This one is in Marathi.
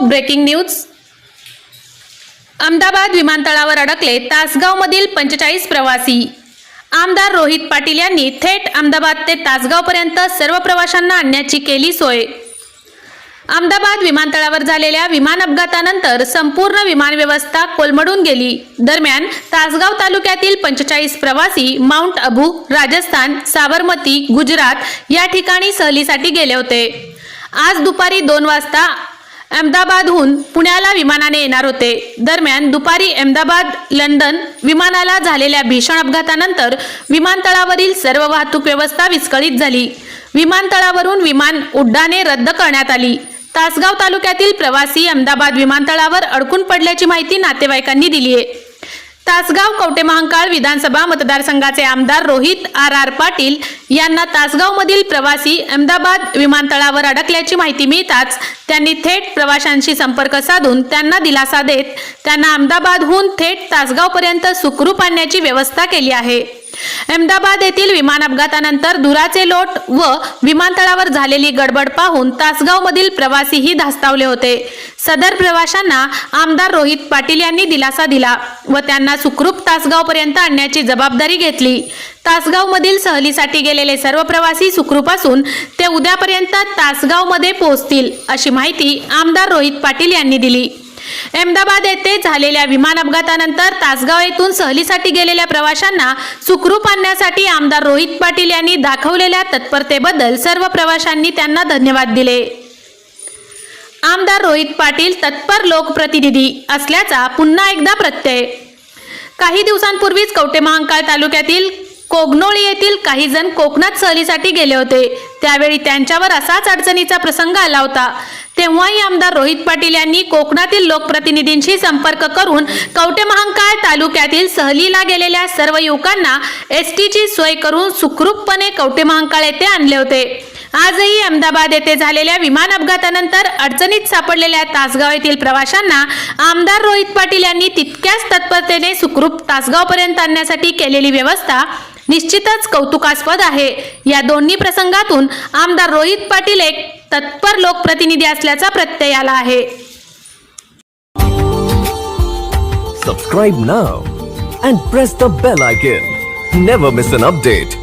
Breaking news. अहमदाबाद विमानतळावर अडकले तासगावमधील पंचेचाळीस प्रवासी. आमदार रोहित पाटील यांनी थेट अहमदाबाद ते तासगावपर्यंत सर्व प्रवाशांना आणण्याची केली सोय. अहमदाबाद विमानतळावर झालेल्या विमान अपघातानंतर संपूर्ण विमान व्यवस्था कोलमडून गेली. दरम्यान तासगाव तालुक्यातील पंचेचाळीस प्रवासी माउंट अबू राजस्थान साबरमती गुजरात या ठिकाणी सहलीसाठी गेले होते. आज दुपारी दोन वाजता अहमदाबादहून पुण्याला विमानाने येणार होते. दरम्यान दुपारी अहमदाबाद लंडन विमानाला झालेल्या भीषण अपघातानंतर विमानतळावरील सर्व वाहतूक व्यवस्था विस्कळीत झाली. विमानतळावरून विमान उड्डाणे रद्द करण्यात आली. तासगाव तालुक्यातील प्रवासी अहमदाबाद विमानतळावर अडकून पडल्याची माहिती नातेवाईकांनी दिली आहे तासगाव कवटेमहांकाळ विधानसभा मतदारसंघाचे आमदार रोहित आर आर पाटील यांना तासगावमधील प्रवासी अहमदाबाद विमानतळावर अडकल्याची माहिती मिळताच त्यांनी थेट प्रवाशांशी संपर्क साधून त्यांना दिलासा देत त्यांना अहमदाबादहून थेट तासगावपर्यंत सुखरूप आणण्याची व्यवस्था केली आहे. अहमदाबाद येथील विमान अपघातानंतर धुराचे लोट व विमानतळावर झालेली गडबड पाहून तासगावमधील प्रवासीही धास्तावले होते. सदर प्रवाशांना आमदार रोहित पाटील यांनी दिलासा दिला व त्यांना सुखरूप तासगावपर्यंत आणण्याची जबाबदारी घेतली. तासगावमधील सहलीसाठी गेलेले सर्व प्रवासी सुखरूप असून ते उद्यापर्यंत तासगावमध्ये पोहोचतील अशी माहिती आमदार रोहित पाटील यांनी दिली. अहमदाबाद येथे झालेल्या विमान अपघातानंतर तासगाव येथून सहलीसाठी गेलेल्या प्रवाशांना सुखरूप आणण्यासाठी आमदार रोहित पाटील यांनी दाखवलेल्या तत्परतेबद्दल सर्व प्रवाशांनी त्यांना धन्यवाद दिले. आमदार रोहित पाटील तत्पर लोकप्रतिनिधी असल्याचा पुन्हा एकदा प्रत्यय. काही दिवसांपूर्वीच कवटेमहांकाळ तालुक्यातील कोगनोळी येथील काही जण कोकणात सहलीसाठी गेले होते. त्यावेळी त्यांच्यावर असाच अडचणीचा प्रसंग आला होता. तेव्हाही आमदार रोहित पाटील यांनी कोकणातील लोकप्रतिनिधींशी संपर्क करून कवटेमहांकाळ तालुक्यातील सहलीला गेलेल्या सर्व युवकांना एस टीची सोय करून सुखरूपपणे कवटेमहांकाळ येथे आणले होते. आजही अहमदाबाद येथे झालेल्या विमान अपघातानंतर अडचणीत सापडलेल्या तासगाव येथील प्रवाशांना आमदार रोहित पाटील यांनी तितक्याच तत्परतेने सुखरूप तासगावपर्यंत आणण्यासाठी केलेली व्यवस्था निश्चितच कौतुकास्पद आहे. या दोन्ही प्रसंगातून आमदार रोहित पाटील एक तत्पर लोकप्रतिनिधी असल्याचा प्रत्यय आला आहे. सबस्क्राईब ना and press the bell icon never miss an update